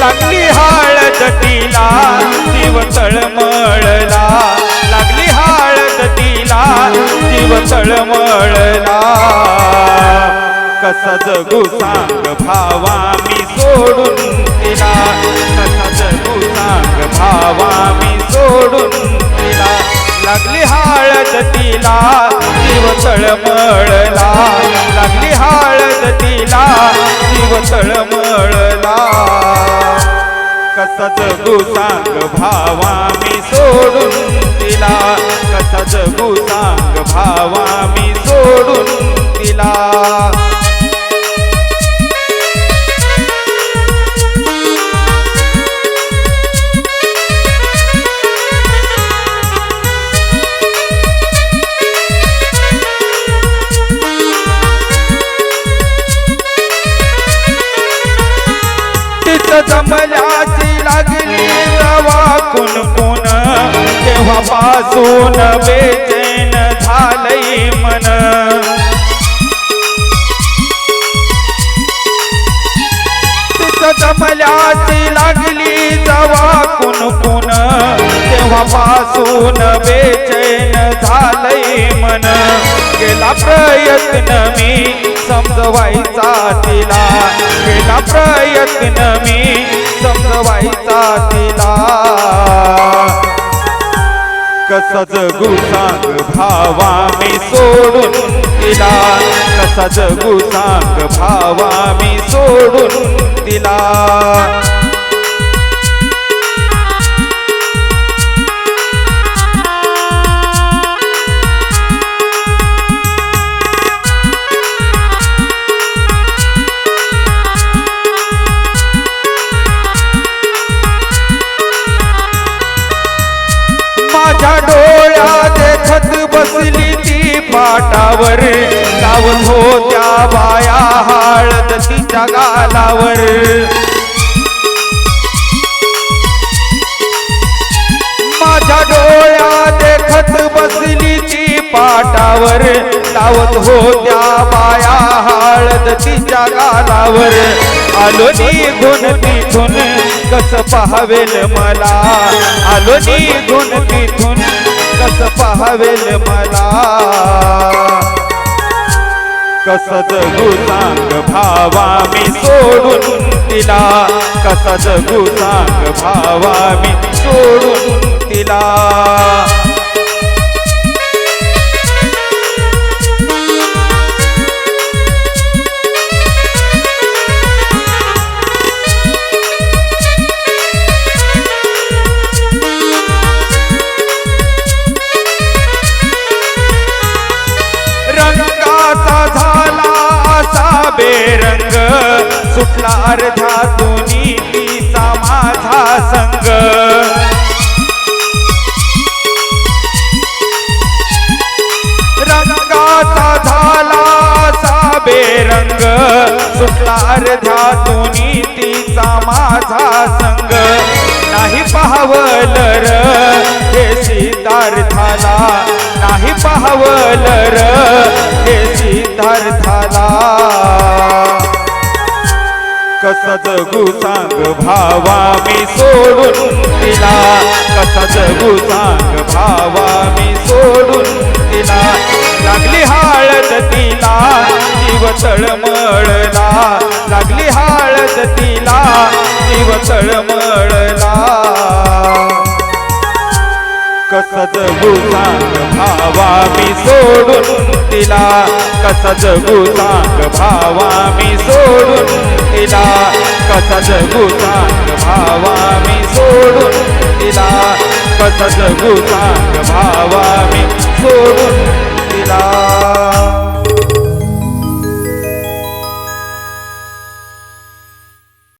लागली हळद तिला जीव तळमळला लागली हळद तिला जीव तळमळला कसा जगू सांग भावा मी सोडून तिला. कसा जगू सांग भावा मी सोडून तिला. लागली हळद तिला जीव तळमळला लागली हळद तिला जीव तळमळला कसा जगू सांग भावा मी सोडून तिला कसा जगू सांग भावा मी सोडून तिला जमल्याच लागली रवा कुण कुण तेव्हापासून बेचैन झालंय मन. जमल्याची लागली जवा कुण कुण तेव्हापासून बेचैन झालंय मन. केला प्रयत्न मी समजवायचा तिला केला प्रयत्न मी समजवायचा तिला कसा जगू सांग भावा मी सोडून तिला कसा जगू सांग भावा मी सोडून तिला हळद गालावर. माझ्या डोळ्या देखत बसली ती पाटावर लावत होत्या बाया हळद तिच्या गालावर. आलो निघून तिथून कस पाहावेल मला? आलो निघून तिथून कस पाहावेल मला? कसद गुसांग भावा मी सोडून तिला. कसद गुसांग भावा मी सोडून तिला. सुटला अर्ध्यातून तिचा माझा संग. रंगाचा झाला सा बेरंग. सुटला अर्ध्यातून तिचा माझा संग. नाही पाहवल र हे सिद्धार्थाला नाही पाहवल र हे सिद्धार्थाला कसा जगू सांग भावा मी सोडून तिला. कसा जगू सांग भावा मी सोडून तिला. लागली हाळत तिला जीव तळमळला लागली हाळद तिला जीव तळमळला कसा जगू सांग भावा मी सोडून तिला. कसा जगू सांग भावा मी सोडून तिला कसा जगू सांग भावा मी सोडून तिला कसा जगू सांग भावा मी